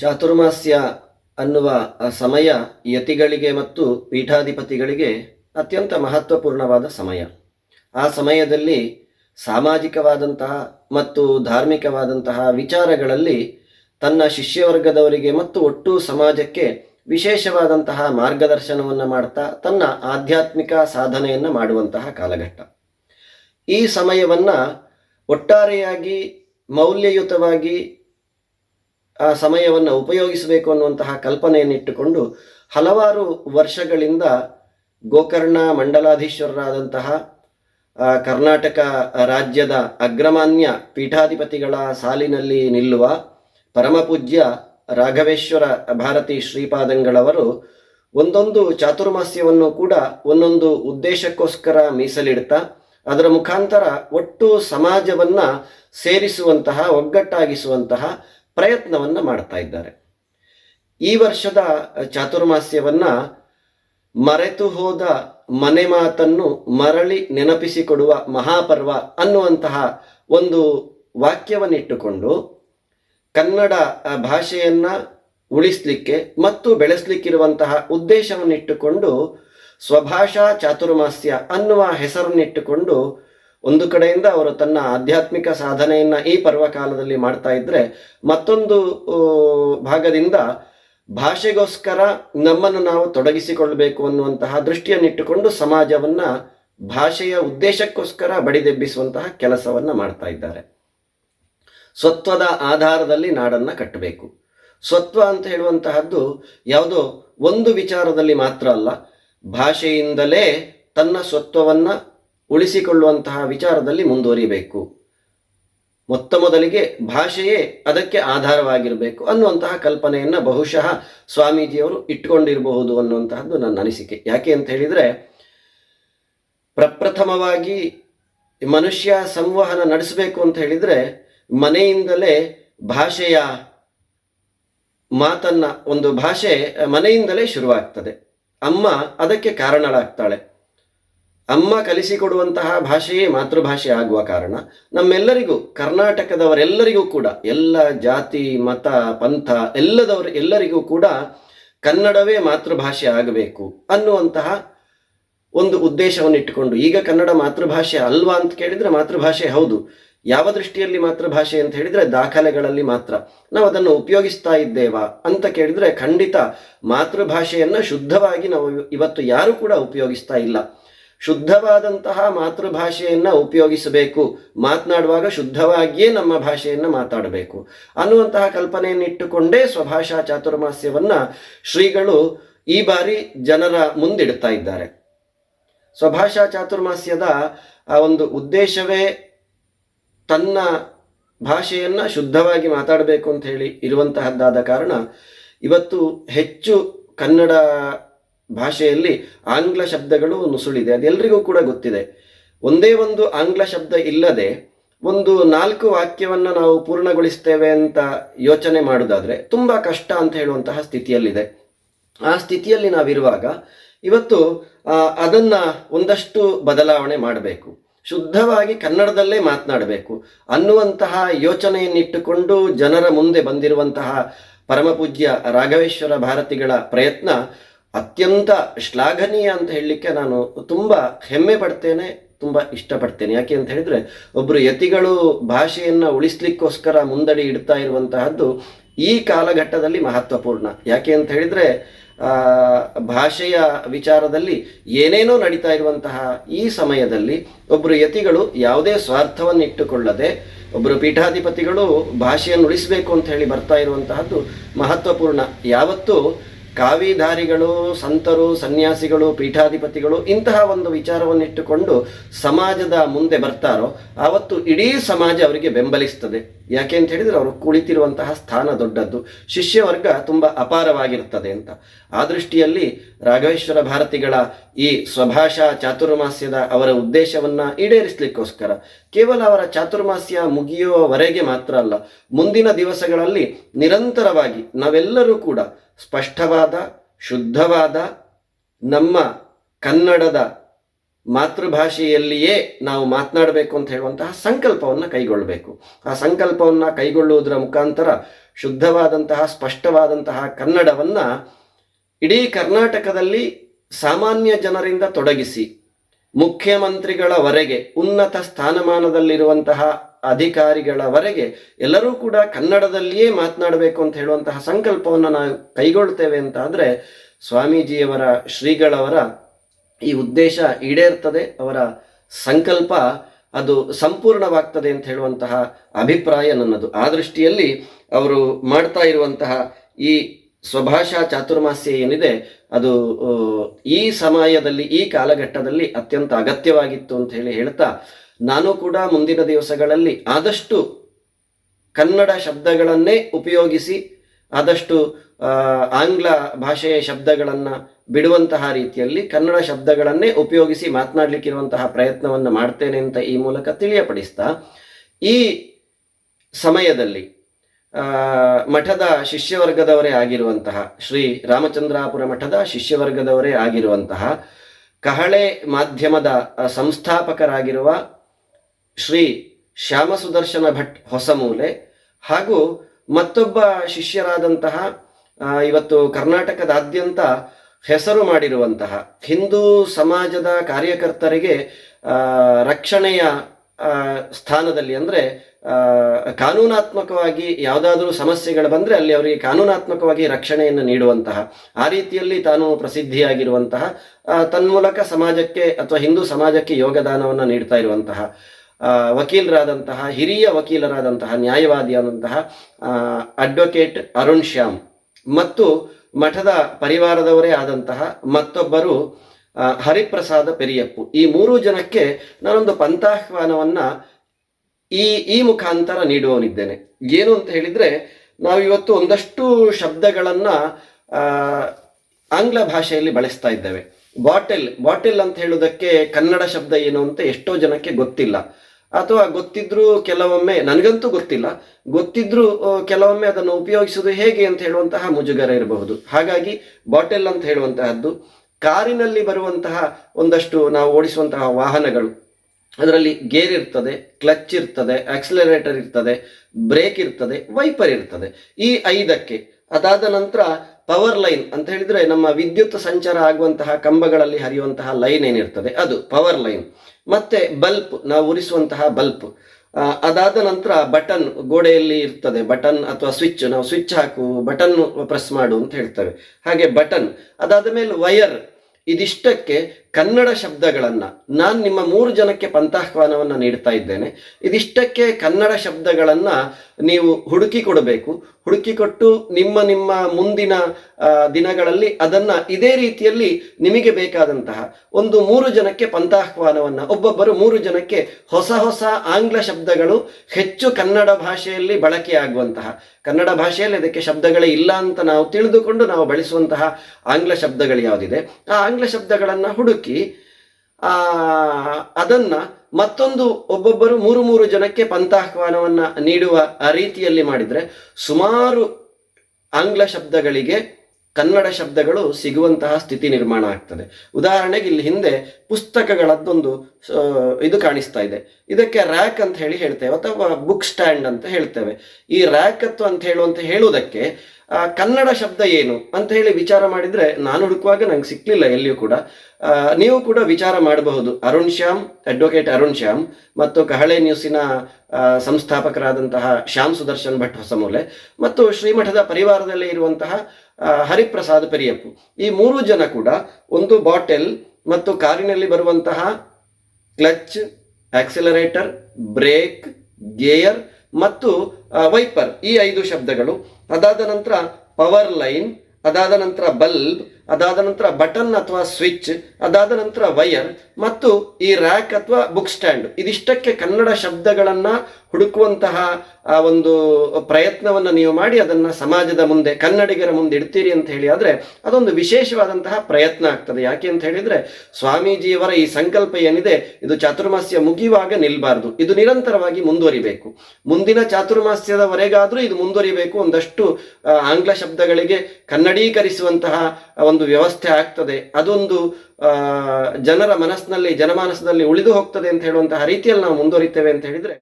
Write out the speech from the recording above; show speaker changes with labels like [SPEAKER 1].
[SPEAKER 1] ಚಾತುರ್ಮಾಸ್ಯ ಅನ್ನುವ ಆ ಸಮಯ ಯತಿಗಳಿಗೆ ಮತ್ತು ಪೀಠಾಧಿಪತಿಗಳಿಗೆ ಅತ್ಯಂತ ಮಹತ್ವಪೂರ್ಣವಾದ ಸಮಯ. ಆ ಸಮಯದಲ್ಲಿ ಸಾಮಾಜಿಕವಾದಂತಹ ಮತ್ತು ಧಾರ್ಮಿಕವಾದಂತಹ ವಿಚಾರಗಳಲ್ಲಿ ತನ್ನ ಶಿಷ್ಯವರ್ಗದವರಿಗೆ ಮತ್ತು ಒಟ್ಟು ಸಮಾಜಕ್ಕೆ ವಿಶೇಷವಾದಂತಹ ಮಾರ್ಗದರ್ಶನವನ್ನು ಮಾಡ್ತಾ ತನ್ನ ಆಧ್ಯಾತ್ಮಿಕ ಸಾಧನೆಯನ್ನು ಮಾಡುವಂತಹ ಕಾಲಘಟ್ಟ. ಈ ಸಮಯವನ್ನು ಒಟ್ಟಾರೆಯಾಗಿ ಮೌಲ್ಯಯುತವಾಗಿ ಆ ಸಮಯವನ್ನು ಉಪಯೋಗಿಸಬೇಕು ಅನ್ನುವಂತಹ ಕಲ್ಪನೆಯನ್ನಿಟ್ಟುಕೊಂಡು ಹಲವಾರು ವರ್ಷಗಳಿಂದ ಗೋಕರ್ಣ ಮಂಡಲಾಧೀಶ್ವರರಾದಂತಹ ಕರ್ನಾಟಕ ರಾಜ್ಯದ ಅಗ್ರಮಾನ್ಯ ಪೀಠಾಧಿಪತಿಗಳ ಸಾಲಿನಲ್ಲಿ ನಿಲ್ಲುವ ಪರಮಪೂಜ್ಯ ರಾಘವೇಶ್ವರ ಭಾರತಿ ಶ್ರೀಪಾದಂಗಳವರು ಒಂದೊಂದು ಚಾತುರ್ಮಾಸ್ಯವನ್ನು ಕೂಡ ಒಂದೊಂದು ಉದ್ದೇಶಕ್ಕೋಸ್ಕರ ಮೀಸಲಿಡ್ತಾ, ಅದರ ಮುಖಾಂತರ ಒಟ್ಟು ಸಮಾಜವನ್ನ ಸೇರಿಸುವಂತಹ, ಒಗ್ಗಟ್ಟಾಗಿಸುವಂತಹ ಪ್ರಯತ್ನವನ್ನ ಮಾಡ್ತಾ ಇದ್ದಾರೆ. ಈ ವರ್ಷದ ಚಾತುರ್ಮಾಸ್ಯವನ್ನ ಮರೆತು ಹೋದ ಮನೆ ಮಾತನ್ನು ಮರಳಿ ನೆನಪಿಸಿಕೊಡುವ ಮಹಾಪರ್ವ ಅನ್ನುವಂತಹ ಒಂದು ವಾಕ್ಯವನ್ನಿಟ್ಟುಕೊಂಡು ಕನ್ನಡ ಭಾಷೆಯನ್ನ ಉಳಿಸ್ಲಿಕ್ಕೆ ಮತ್ತು ಬೆಳೆಸಲಿಕ್ಕಿರುವಂತಹ ಉದ್ದೇಶವನ್ನಿಟ್ಟುಕೊಂಡು ಸ್ವಭಾಷಾ ಚಾತುರ್ಮಾಸ್ಯ ಅನ್ನುವ ಹೆಸರನ್ನಿಟ್ಟುಕೊಂಡು ಒಂದು ಕಡೆಯಿಂದ ಅವರು ತನ್ನ ಆಧ್ಯಾತ್ಮಿಕ ಸಾಧನೆಯನ್ನ ಈ ಪರ್ವಕಾಲದಲ್ಲಿ ಮಾಡ್ತಾ ಇದ್ರೆ ಮತ್ತೊಂದು ಭಾಗದಿಂದ ಭಾಷೆಗೋಸ್ಕರ ನಮ್ಮನ್ನು ನಾವು ತೊಡಗಿಸಿಕೊಳ್ಳಬೇಕು ಅನ್ನುವಂತಹ ದೃಷ್ಟಿಯನ್ನಿಟ್ಟುಕೊಂಡು ಸಮಾಜವನ್ನ ಭಾಷೆಯ ಉದ್ದೇಶಕ್ಕೋಸ್ಕರ ಬಡಿದೆಬ್ಬಿಸುವಂತಹ ಕೆಲಸವನ್ನ ಮಾಡ್ತಾ ಇದ್ದಾರೆ. ಸ್ವತ್ವದ ಆಧಾರದಲ್ಲಿ ನಾಡನ್ನ ಕಟ್ಟಬೇಕು. ಸ್ವತ್ವ ಅಂತ ಹೇಳುವಂತಹದ್ದು ಯಾವುದೋ ಒಂದು ವಿಚಾರದಲ್ಲಿ ಮಾತ್ರ ಅಲ್ಲ, ಭಾಷೆಯಿಂದಲೇ ತನ್ನ ಸ್ವತ್ವವನ್ನ ಉಳಿಸಿಕೊಳ್ಳುವಂತಹ ವಿಚಾರದಲ್ಲಿ ಮುಂದುವರಿಬೇಕು. ಮೊತ್ತ ಮೊದಲಿಗೆ ಭಾಷೆಯೇ ಅದಕ್ಕೆ ಆಧಾರವಾಗಿರಬೇಕು ಅನ್ನುವಂತಹ ಕಲ್ಪನೆಯನ್ನು ಬಹುಶಃ ಸ್ವಾಮೀಜಿಯವರು ಇಟ್ಕೊಂಡಿರಬಹುದು ಅನ್ನುವಂತಹದ್ದು ನನ್ನ ಅನಿಸಿಕೆ. ಯಾಕೆ ಅಂತ ಹೇಳಿದರೆ, ಪ್ರಪ್ರಥಮವಾಗಿ ಮನುಷ್ಯ ಸಂವಹನ ನಡೆಸಬೇಕು ಅಂತ ಹೇಳಿದರೆ, ಮನೆಯಿಂದಲೇ ಭಾಷೆಯ ಮಾತನ್ನ, ಒಂದು ಭಾಷೆ ಮನೆಯಿಂದಲೇ ಶುರುವಾಗ್ತದೆ. ಅಮ್ಮ ಅದಕ್ಕೆ ಕಾರಣಳಾಗ್ತಾಳೆ. ಅಮ್ಮ ಕಲಿಸಿಕೊಡುವಂತಹ ಭಾಷೆಯೇ ಮಾತೃಭಾಷೆ ಆಗುವ ಕಾರಣ ನಮ್ಮೆಲ್ಲರಿಗೂ, ಕರ್ನಾಟಕದವರೆಲ್ಲರಿಗೂ ಕೂಡ, ಎಲ್ಲ ಜಾತಿ, ಮತ, ಪಂಥ, ಎಲ್ಲದವರ, ಎಲ್ಲರಿಗೂ ಕೂಡ ಕನ್ನಡವೇ ಮಾತೃಭಾಷೆ ಆಗಬೇಕು ಅನ್ನುವಂತಹ ಒಂದು ಉದ್ದೇಶವನ್ನು ಇಟ್ಟುಕೊಂಡು, ಈಗ ಕನ್ನಡ ಮಾತೃಭಾಷೆ ಅಲ್ವಾ ಅಂತ ಕೇಳಿದ್ರೆ ಮಾತೃಭಾಷೆ ಹೌದು. ಯಾವ ದೃಷ್ಟಿಯಲ್ಲಿ ಮಾತೃಭಾಷೆ ಅಂತ ಹೇಳಿದ್ರೆ ದಾಖಲೆಗಳಲ್ಲಿ ಮಾತ್ರ. ನಾವು ಅದನ್ನು ಉಪಯೋಗಿಸ್ತಾ ಇದ್ದೇವಾ ಅಂತ ಕೇಳಿದ್ರೆ ಖಂಡಿತ ಮಾತೃಭಾಷೆಯನ್ನ ಶುದ್ಧವಾಗಿ ನಾವು ಇವತ್ತು ಯಾರು ಕೂಡ ಉಪಯೋಗಿಸ್ತಾ ಇಲ್ಲ. ಶುದ್ಧವಾದಂತಹ ಮಾತೃಭಾಷೆಯನ್ನು ಉಪಯೋಗಿಸಬೇಕು. ಮಾತನಾಡುವಾಗ ಶುದ್ಧವಾಗಿಯೇ ನಮ್ಮ ಭಾಷೆಯನ್ನು ಮಾತಾಡಬೇಕು. ಅನ್ನುವಂತಹ ಕಲ್ಪನೆಯನ್ನಿಟ್ಟುಕೊಂಡೇ ಸ್ವಭಾಷಾ ಚಾತುರ್ಮಾಸ್ಯವನ್ನ ಶ್ರೀಗಳು ಈ ಬಾರಿ ಜನರ ಮುಂದಿಡ್ತಾ ಇದ್ದಾರೆ. ಸ್ವಭಾಷಾ ಚಾತುರ್ಮಾಸ್ಯದ ಆ ಒಂದು ಉದ್ದೇಶವೇ ತನ್ನ ಭಾಷೆಯನ್ನು ಶುದ್ಧವಾಗಿ ಮಾತಾಡಬೇಕು ಅಂತ ಹೇಳಿ ಇರುವಂತಹದ್ದಾದ ಕಾರಣ ಇವತ್ತು ಹೆಚ್ಚು ಕನ್ನಡ ಭಾಷೆಯಲ್ಲಿ ಆಂಗ್ಲ ಶಬ್ದಗಳು ನುಸುಳಿದೆ. ಅದೆಲ್ಲರಿಗೂ ಕೂಡ ಗೊತ್ತಿದೆ. ಒಂದೇ ಒಂದು ಆಂಗ್ಲ ಶಬ್ದ ಇಲ್ಲದೆ ಒಂದು ನಾಲ್ಕು ವಾಕ್ಯವನ್ನು ನಾವು ಪೂರ್ಣಗೊಳಿಸ್ತೇವೆ ಅಂತ ಯೋಚನೆ ಮಾಡುವುದಾದ್ರೆ ತುಂಬಾ ಕಷ್ಟ ಅಂತ ಹೇಳುವಂತಹ ಸ್ಥಿತಿಯಲ್ಲಿದೆ. ಆ ಸ್ಥಿತಿಯಲ್ಲಿ ನಾವಿರುವಾಗ ಇವತ್ತು ಅದನ್ನ ಒಂದಷ್ಟು ಬದಲಾವಣೆ ಮಾಡಬೇಕು. ಶುದ್ಧವಾಗಿ ಕನ್ನಡದಲ್ಲೇ ಮಾತನಾಡಬೇಕು. ಅನ್ನುವಂತಹ ಯೋಚನೆಯನ್ನಿಟ್ಟುಕೊಂಡು ಜನರ ಮುಂದೆ ಬಂದಿರುವಂತಹ ಪರಮಪೂಜ್ಯ ರಾಘವೇಶ್ವರ ಭಾರತಿಗಳ ಪ್ರಯತ್ನ ಅತ್ಯಂತ ಶ್ಲಾಘನೀಯ ಅಂತ ಹೇಳಲಿಕ್ಕೆ ನಾನು ತುಂಬ ಹೆಮ್ಮೆ ಪಡ್ತೇನೆ, ತುಂಬ ಇಷ್ಟಪಡ್ತೇನೆ. ಯಾಕೆ ಅಂತ ಹೇಳಿದ್ರೆ ಒಬ್ಬರು ಯತಿಗಳು ಭಾಷೆಯನ್ನ ಉಳಿಸ್ಲಿಕ್ಕೋಸ್ಕರ ಮುಂದಡಿ ಇಡ್ತಾ ಇರುವಂತಹದ್ದು ಈ ಕಾಲಘಟ್ಟದಲ್ಲಿ ಮಹತ್ವಪೂರ್ಣ. ಯಾಕೆ ಅಂತ ಹೇಳಿದ್ರೆ ಭಾಷೆಯ ವಿಚಾರದಲ್ಲಿ ಏನೇನೋ ನಡೀತಾ ಇರುವಂತಹ ಈ ಸಮಯದಲ್ಲಿ ಒಬ್ಬರು ಯತಿಗಳು ಯಾವುದೇ ಸ್ವಾರ್ಥವನ್ನು ಇಟ್ಟುಕೊಳ್ಳದೆ ಒಬ್ಬರು ಪೀಠಾಧಿಪತಿಗಳು ಭಾಷೆಯನ್ನು ಉಳಿಸಬೇಕು ಅಂತ ಹೇಳಿ ಬರ್ತಾ ಇರುವಂತಹದ್ದು ಮಹತ್ವಪೂರ್ಣ. ಯಾವತ್ತೂ ಕಾವಿಧಾರಿಗಳು, ಸಂತರು, ಸನ್ಯಾಸಿಗಳು, ಪೀಠಾಧಿಪತಿಗಳು ಇಂತಹ ಒಂದು ವಿಚಾರವನ್ನಿಟ್ಟುಕೊಂಡು ಸಮಾಜದ ಮುಂದೆ ಬರ್ತಾರೋ ಆವತ್ತು ಇಡೀ ಸಮಾಜ ಅವರಿಗೆ ಬೆಂಬಲಿಸ್ತದೆ. ಯಾಕೆ ಅಂತ ಹೇಳಿದ್ರೆ ಅವರು ಕುಳಿತಿರುವಂತಹ ಸ್ಥಾನ ದೊಡ್ಡದ್ದು. ಶಿಷ್ಯವರ್ಗ ತುಂಬ ಅಪಾರವಾಗಿರ್ತದೆ ಅಂತ. ಆ ದೃಷ್ಟಿಯಲ್ಲಿ ರಾಘವೇಶ್ವರ ಭಾರತಿಗಳ ಈ ಸ್ವಭಾಷಾ ಚಾತುರ್ಮಾಸ್ಯದ ಅವರ ಉದ್ದೇಶವನ್ನ ಈಡೇರಿಸಲಿಕ್ಕೋಸ್ಕರ ಕೇವಲ ಅವರ ಚಾತುರ್ಮಾಸ್ಯ ಮುಗಿಯುವವರೆಗೆ ಮಾತ್ರ ಅಲ್ಲ, ಮುಂದಿನ ದಿವಸಗಳಲ್ಲಿ ನಿರಂತರವಾಗಿ ನಾವೆಲ್ಲರೂ ಕೂಡ ಸ್ಪಷ್ಟವಾದ, ಶುದ್ಧವಾದ ನಮ್ಮ ಕನ್ನಡದ ಮಾತೃಭಾಷೆಯಲ್ಲಿಯೇ ನಾವು ಮಾತನಾಡಬೇಕು ಅಂತ ಹೇಳುವಂತಹ ಸಂಕಲ್ಪವನ್ನು ಕೈಗೊಳ್ಳಬೇಕು. ಆ ಸಂಕಲ್ಪವನ್ನು ಕೈಗೊಳ್ಳುವುದರ ಮುಖಾಂತರ ಶುದ್ಧವಾದಂತಹ, ಸ್ಪಷ್ಟವಾದಂತಹ ಕನ್ನಡವನ್ನು ಇಡೀ ಕರ್ನಾಟಕದಲ್ಲಿ ಸಾಮಾನ್ಯ ಜನರಿಂದ ತೊಡಗಿಸಿ ಮುಖ್ಯಮಂತ್ರಿಗಳವರೆಗೆ ಉನ್ನತ ಸ್ಥಾನಮಾನದಲ್ಲಿರುವಂತಹ ಅಧಿಕಾರಿಗಳವರೆಗೆ ಎಲ್ಲರೂ ಕೂಡ ಕನ್ನಡದಲ್ಲಿಯೇ ಮಾತನಾಡಬೇಕು ಅಂತ ಹೇಳುವಂತಹ ಸಂಕಲ್ಪವನ್ನು ನಾವು ಕೈಗೊಳ್ತೇವೆ ಅಂತ ಆದರೆ ಸ್ವಾಮೀಜಿಯವರ, ಶ್ರೀಗಳವರ ಈ ಉದ್ದೇಶ ಈಡೇರ್ತದೆ. ಅವರ ಸಂಕಲ್ಪ ಅದು ಸಂಪೂರ್ಣವಾಗ್ತದೆ ಅಂತ ಹೇಳುವಂತಹ ಅಭಿಪ್ರಾಯ ನನ್ನದು. ಆ ದೃಷ್ಟಿಯಲ್ಲಿ ಅವರು ಮಾಡ್ತಾ ಇರುವಂತಹ ಈ ಸ್ವಭಾಷಾ ಚಾತುರ್ಮಾಸ್ಯ ಏನಿದೆ, ಅದು ಈ ಸಮಯದಲ್ಲಿ, ಈ ಕಾಲಘಟ್ಟದಲ್ಲಿ ಅತ್ಯಂತ ಅಗತ್ಯವಾಗಿತ್ತು ಅಂತ ಹೇಳಿ ಹೇಳ್ತಾ ನಾನು ಕೂಡ ಮುಂದಿನ ದಿವಸಗಳಲ್ಲಿ ಆದಷ್ಟು ಕನ್ನಡ ಶಬ್ದಗಳನ್ನೇ ಉಪಯೋಗಿಸಿ ಆದಷ್ಟು ಆಂಗ್ಲ ಭಾಷೆಯ ಶಬ್ದಗಳನ್ನು ಬಿಡುವಂತಹ ರೀತಿಯಲ್ಲಿ ಕನ್ನಡ ಶಬ್ದಗಳನ್ನೇ ಉಪಯೋಗಿಸಿ ಮಾತನಾಡಲಿಕ್ಕಿರುವಂತಹ ಪ್ರಯತ್ನವನ್ನು ಮಾಡ್ತೇನೆ ಅಂತ ಈ ಮೂಲಕ ತಿಳಿಯಪಡಿಸ್ತಾ, ಈ ಸಮಯದಲ್ಲಿ ಮಠದ ಶಿಷ್ಯವರ್ಗದವರೇ ಆಗಿರುವಂತಹ ಶ್ರೀ ರಾಮಚಂದ್ರಾಪುರ ಮಠದ ಶಿಷ್ಯವರ್ಗದವರೇ ಆಗಿರುವಂತಹ ಕಹಳೆ ಮಾಧ್ಯಮದ ಸಂಸ್ಥಾಪಕರಾಗಿರುವ ಶ್ರೀ ಶ್ಯಾಮ ಸುದರ್ಶನ ಭಟ್ ಹೊಸಮೂಲೆ ಹಾಗೂ ಮತ್ತೊಬ್ಬ ಶಿಷ್ಯರಾದಂತಹ ಇವತ್ತು ಕರ್ನಾಟಕದಾದ್ಯಂತ ಹೆಸರು ಮಾಡಿರುವಂತಹ ಹಿಂದೂ ಸಮಾಜದ ಕಾರ್ಯಕರ್ತರಿಗೆ ರಕ್ಷಣೆಯ ಸ್ಥಾನದಲ್ಲಿ ಅಂದರೆ ಕಾನೂನಾತ್ಮಕವಾಗಿ ಯಾವುದಾದರೂ ಸಮಸ್ಯೆಗಳು ಬಂದರೆ ಅಲ್ಲಿ ಅವರಿಗೆ ಕಾನೂನಾತ್ಮಕವಾಗಿ ರಕ್ಷಣೆಯನ್ನು ನೀಡುವಂತಹ, ಆ ರೀತಿಯಲ್ಲಿ ತಾನು ಪ್ರಸಿದ್ಧಿಯಾಗಿರುವಂತಹ ತನ್ಮೂಲಕ ಸಮಾಜಕ್ಕೆ ಅಥವಾ ಹಿಂದೂ ಸಮಾಜಕ್ಕೆ ಯೋಗದಾನವನ್ನು ನೀಡ್ತಾ ಇರುವಂತಹ ವಕೀಲರಾದಂತಹ, ಹಿರಿಯ ವಕೀಲರಾದಂತಹ, ನ್ಯಾಯವಾದಿಯಾದಂತಹ ಅಡ್ವೊಕೇಟ್ ಅರುಣ್ ಶ್ಯಾಮ್ ಮತ್ತು ಮಠದ ಪರಿವಾರದವರೇ ಆದಂತಹ ಮತ್ತೊಬ್ಬರು ಹರಿಪ್ರಸಾದ ಪೆರಿಯಪ್ಪು. ಈ ಮೂರು ಜನಕ್ಕೆ ನಾನೊಂದು ಪಂಥಾಹ್ವಾನವನ್ನ ಈ ಈ ಮುಖಾಂತರ ನೀಡುವವನಿದ್ದೇನೆ. ಏನು ಅಂತ ಹೇಳಿದ್ರೆ, ನಾವು ಇವತ್ತು ಒಂದಷ್ಟು ಶಬ್ದಗಳನ್ನು ಆಂಗ್ಲ ಭಾಷೆಯಲ್ಲಿ ಬಳಸ್ತಾ ಇದ್ದೇವೆ. ಬಾಟೆಲ್ ಬಾಟೆಲ್ ಅಂತ ಹೇಳೋದಕ್ಕೆ ಕನ್ನಡ ಶಬ್ದ ಏನು ಅಂತ ಎಷ್ಟೋ ಜನಕ್ಕೆ ಗೊತ್ತಿಲ್ಲ. ಅಥವಾ ಗೊತ್ತಿದ್ರೂ ಕೆಲವೊಮ್ಮೆ, ನನಗಂತೂ ಗೊತ್ತಿಲ್ಲ, ಗೊತ್ತಿದ್ರೂ ಕೆಲವೊಮ್ಮೆ ಅದನ್ನು ಉಪಯೋಗಿಸೋದು ಹೇಗೆ ಅಂತ ಹೇಳುವಂತಹ ಮುಜುಗರ ಇರಬಹುದು. ಹಾಗಾಗಿ ಬಾಟೆಲ್ ಅಂತ ಹೇಳುವಂತಹದ್ದು, ಕಾರಿನಲ್ಲಿ ಬರುವಂತಹ ಒಂದಷ್ಟು ನಾವು ಓಡಿಸುವಂತಹ ವಾಹನಗಳು, ಅದರಲ್ಲಿ ಗೇರ್ ಇರ್ತದೆ, ಕ್ಲಚ್ ಇರ್ತದೆ ಆಕ್ಸಿಲರೇಟರ್ ಇರ್ತದೆ ಬ್ರೇಕ್ ಇರ್ತದೆ ವೈಪರ್ ಇರ್ತದೆ. ಈ ಐದಕ್ಕೆ ಅದಾದ ನಂತರ ಪವರ್ ಲೈನ್ ಅಂತ ಹೇಳಿದ್ರೆ ನಮ್ಮ ವಿದ್ಯುತ್ ಸಂಚಾರ ಆಗುವಂತಹ ಕಂಬಗಳಲ್ಲಿ ಹರಿಯುವಂತಹ ಲೈನ್ ಏನಿರ್ತದೆ ಅದು ಪವರ್ ಲೈನ್. ಮತ್ತೆ ಬಲ್ಪ್, ನಾವು ಉರಿಸುವಂತಹ ಬಲ್ಪ್. ಅದಾದ ನಂತರ ಬಟನ್ ಗೋಡೆಯಲ್ಲಿ ಇರ್ತದೆ, ಬಟನ್ ಅಥವಾ ಸ್ವಿಚ್, ನಾವು ಸ್ವಿಚ್ ಹಾಕು, ಬಟನ್ ಪ್ರೆಸ್ ಮಾಡು ಅಂತ ಹೇಳ್ತೇವೆ ಹಾಗೆ ಬಟನ್, ಅದಾದ ಮೇಲೆ ವಯರ್. ಇದಿಷ್ಟಕ್ಕೆ ಕನ್ನಡ ಶಬ್ದಗಳನ್ನ, ನಾನು ನಿಮ್ಮ ಮೂರು ಜನಕ್ಕೆ ಪಂಥಾಹ್ವಾನವನ್ನು ನೀಡ್ತಾ ಇದ್ದೇನೆ. ಇದಿಷ್ಟಕ್ಕೆ ಕನ್ನಡ ಶಬ್ದಗಳನ್ನ ನೀವು ಹುಡುಕಿ ಕೊಡಬೇಕು. ಹುಡುಕಿ ಕೊಟ್ಟು ನಿಮ್ಮ ನಿಮ್ಮ ಮುಂದಿನ ದಿನಗಳಲ್ಲಿ ಅದನ್ನ ಇದೇ ರೀತಿಯಲ್ಲಿ ನಿಮಗೆ ಬೇಕಾದಂತಹ ಒಂದು ಮೂರು ಜನಕ್ಕೆ ಪಂಥಾಹ್ವಾನವನ್ನ, ಒಬ್ಬೊಬ್ಬರು ಮೂರು ಜನಕ್ಕೆ ಹೊಸ ಹೊಸ ಆಂಗ್ಲ ಶಬ್ದಗಳು, ಹೆಚ್ಚು ಕನ್ನಡ ಭಾಷೆಯಲ್ಲಿ ಬಳಕೆಯಾಗುವಂತಹ ಕನ್ನಡ ಭಾಷೆಯಲ್ಲಿ ಅದಕ್ಕೆ ಶಬ್ದಗಳೇ ಇಲ್ಲ ಅಂತ ನಾವು ತಿಳಿದುಕೊಂಡು ನಾವು ಬಳಸುವಂತಹ ಆಂಗ್ಲ ಶಬ್ದಗಳು ಯಾವುದಿದೆ? ಆ ಆಂಗ್ಲ ಶಬ್ದಗಳನ್ನ ಹುಡುಕಿ ಅದನ್ನ ಮತ್ತೊಂದು ಒಬ್ಬೊಬ್ಬರು ಮೂರು ಮೂರು ಜನಕ್ಕೆ ಪಂಥಾಹ್ವಾನವನ್ನ ನೀಡುವ ರೀತಿಯಲ್ಲಿ ಮಾಡಿದ್ರೆ ಸುಮಾರು ಆಂಗ್ಲ ಶಬ್ದಗಳಿಗೆ ಕನ್ನಡ ಶಬ್ದಗಳು ಸಿಗುವಂತಹ ಸ್ಥಿತಿ ನಿರ್ಮಾಣ ಆಗ್ತದೆ. ಉದಾಹರಣೆಗೆ ಇಲ್ಲಿ ಹಿಂದೆ ಪುಸ್ತಕಗಳದ್ದೊಂದು ಇದು ಕಾಣಿಸ್ತಾ ಇದೆ. ಇದಕ್ಕೆ ರ್ಯಾಕ್ ಅಂತ ಹೇಳಿ ಹೇಳ್ತೇವೆ, ಅಥವಾ ಬುಕ್ ಸ್ಟ್ಯಾಂಡ್ ಅಂತ ಹೇಳ್ತೇವೆ. ಈ ರ್ಯಾಕ್ ಅತ್ತು ಅಂತ ಹೇಳುವಂತ ಹೇಳುವುದಕ್ಕೆ ಕನ್ನಡ ಶಬ್ದ ಏನು ಅಂತ ಹೇಳಿ ವಿಚಾರ ಮಾಡಿದ್ರೆ ನಾನು ಹುಡುಕುವಾಗ ನಂಗೆ ಸಿಕ್ಕಲಿಲ್ಲ ಎಲ್ಲಿಯೂ ಕೂಡ. ನೀವು ಕೂಡ ವಿಚಾರ ಮಾಡಬಹುದು. ಅರುಣ್ ಶ್ಯಾಮ್ ಅಡ್ವೊಕೇಟ್ ಅರುಣ್ ಶ್ಯಾಮ್, ಮತ್ತು ಕಹಳೆ ನ್ಯೂಸಿನ ಸಂಸ್ಥಾಪಕರಾದಂತಹ ಶ್ಯಾಮ್ ಸುದರ್ಶನ್ ಭಟ್ ಹೊಸಮೂಲೆ, ಮತ್ತು ಶ್ರೀಮಠದ ಪರಿವಾರದಲ್ಲಿ ಇರುವಂತಹ ಹರಿಪ್ರಸಾದ್ ಪೆರಿಯಪ್ಪು. ಈ ಮೂರು ಜನ ಕೂಡ ಒಂದು ಬಾಟೆಲ್ ಮತ್ತು ಕಾರಿನಲ್ಲಿ ಬರುವಂತಹ ಕ್ಲಚ್, ಆಕ್ಸಿಲರೇಟರ್, ಬ್ರೇಕ್, ಗೇಯರ್ ಮತ್ತು ವೈಪರ್ ಈ ಐದು ಶಬ್ದಗಳು. ಅದಾದ ನಂತರ ಪವರ್ ಲೈನ್, ಅದಾದ ನಂತರ ಬಲ್ಬ್ ಅದಾದ ನಂತರ ಬಟನ್ ಅಥವಾ ಸ್ವಿಚ್, ಅದಾದ ನಂತರ ವಯರ್ ಮತ್ತು ಈ ರ್ಯಾಕ್ ಅಥವಾ ಬುಕ್ ಸ್ಟ್ಯಾಂಡ್. ಇದಿಷ್ಟಕ್ಕೆ ಕನ್ನಡ ಶಬ್ದಗಳನ್ನ ಹುಡುಕುವಂತಹ ಒಂದು ಪ್ರಯತ್ನವನ್ನು ನೀವು ಮಾಡಿ ಅದನ್ನ ಸಮಾಜದ ಮುಂದೆ, ಕನ್ನಡಿಗರ ಮುಂದೆ ಇಡ್ತೀರಿ ಅಂತ ಹೇಳಿ ಆದ್ರೆ ಅದೊಂದು ವಿಶೇಷವಾದಂತಹ ಪ್ರಯತ್ನ ಆಗ್ತದೆ. ಯಾಕೆ ಅಂತ ಹೇಳಿದ್ರೆ ಸ್ವಾಮೀಜಿಯವರ ಈ ಸಂಕಲ್ಪ ಏನಿದೆ, ಇದು ಚಾತುರ್ಮಾಸ್ಯ ಮುಗಿಯುವಾಗ ನಿಲ್ಬಾರ್ದು. ಇದು ನಿರಂತರವಾಗಿ ಮುಂದುವರಿಬೇಕು. ಮುಂದಿನ ಚಾತುರ್ಮಾಸ್ಯದವರೆಗಾದ್ರೂ ಇದು ಮುಂದುವರಿಬೇಕು. ಒಂದಷ್ಟು ಆಂಗ್ಲ ಶಬ್ದಗಳಿಗೆ ಕನ್ನಡೀಕರಿಸುವಂತಹ ವ್ಯವಸ್ಥೆ ಆಗ್ತದೆ, ಅದೊಂದು ಜನರ ಮನಸ್ಸಿನಲ್ಲಿ, ಜನಮಾನಸದಲ್ಲಿ ಉಳಿದು ಹೋಗ್ತದೆ ಅಂತ ಹೇಳುವಂತಹ ರೀತಿಯಲ್ಲಿ ನಾವು ಮುಂದುವರಿತೇವೆ ಅಂತ ಹೇಳಿದ್ರೆ